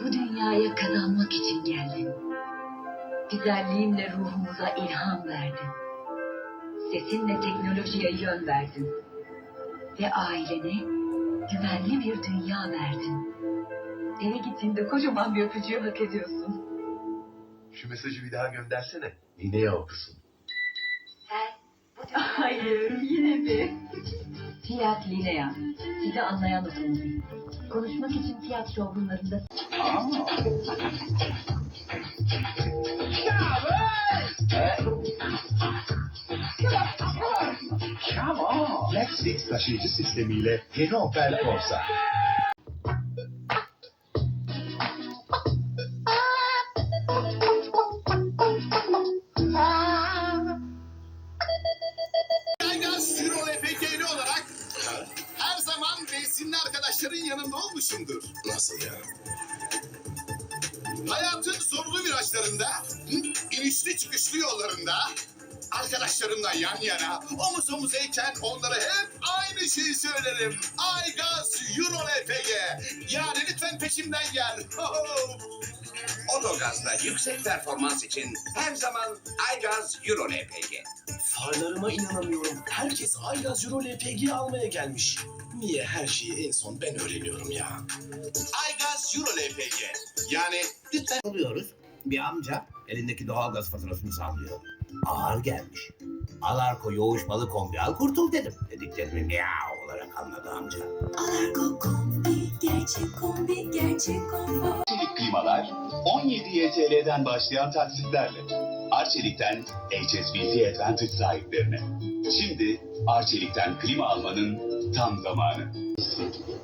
Bu dünyaya kazanmak için geldin. Güzelliğinle ruhumuza ilham verdin. Sesinle teknolojiye yön verdin. Ve ailene güvenli bir dünya verdin. Eve gittiğinde kocaman bir öpücüğü hak ediyorsun. Şu mesajı bir daha göndersene. Yine okusun. Sen bu dünyaya... Hayır, yine mi? Fiat Linea. Sizi otomobil. Konuşmak için Fiat showroomlarında Lexus taşıyıcı sistemiyle yeni Opel Corsa. Benzinli arkadaşların yanında olmuşumdur. Nasıl ya? Hayatın zorlu virajlarında, inişli çıkışlı yollarında arkadaşlarımla yan yana, omuz omuzayken onlara hep aynı şeyi söylerim. Aygaz Euro LPG. Yani lütfen peşimden gel. Otogaz'da yüksek performans için her zaman Aygaz Euro LPG. Farlarıma inanamıyorum. Herkes Aygaz Euro LPG almaya gelmiş. Niye her şeyi en son ben öğreniyorum ya? Aygaz Euro LPG. Yani lütfen alıyoruz. Bir amca elindeki doğalgaz faturasını sallıyor. Ağır gelmiş. Alarko yoğuşmalı kombi al kurtul dedim. Dediklerimi miyav olarak anladı amca. Alarko kombi, gerçek kombi, gerçek konfor. Klimalar 17 YTL'den başlayan taksitlerle. Arçelik'ten HSBC Advantage sahiplerine. Şimdi Arçelik'ten klima almanın tam zamanı.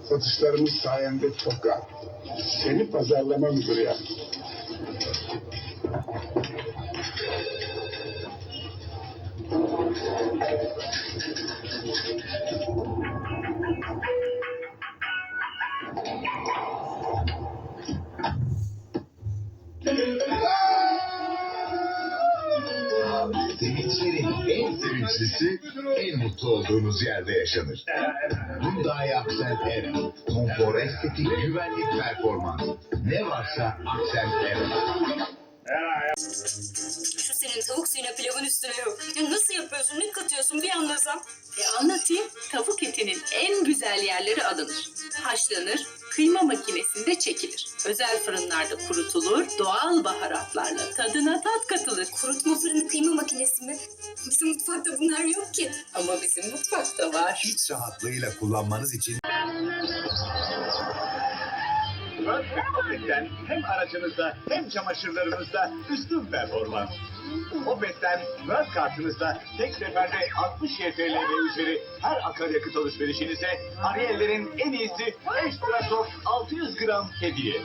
Satışlarımız sayende çok rahat. Seni pazarlama müdürü yaptım. Sevinçlerin en sevinçlisi en mutlu olduğunuz yerde yaşanır. Hyundai Accent Era. Konfor, estetik, güvenlik, performans. Ne varsa Accent Era. Şu senin tavuk suyuna pilavın üstüne yok. Ya nasıl yapıyorsun, ne katıyorsun bir anlasam. E anlatayım. Tavuk etinin en güzel yerleri alınır. Haşlanır, kıyma makinesinde çekilir. Özel fırınlarda kurutulur, doğal baharatlarla tadına tat katılır. Kurutma fırını? Bizim mutfakta bunlar yok ki. Ama bizim mutfakta var. İç rahatlığıyla kullanmanız için Opet'ten hem aracınızda hem çamaşırlarınızda üstün performans. Opet'ten World kartınızda tek seferde 60 YTL ve üzeri her akaryakıt alışverişinize Ariel'lerin en iyisi Extra Soft 600 gram hediye.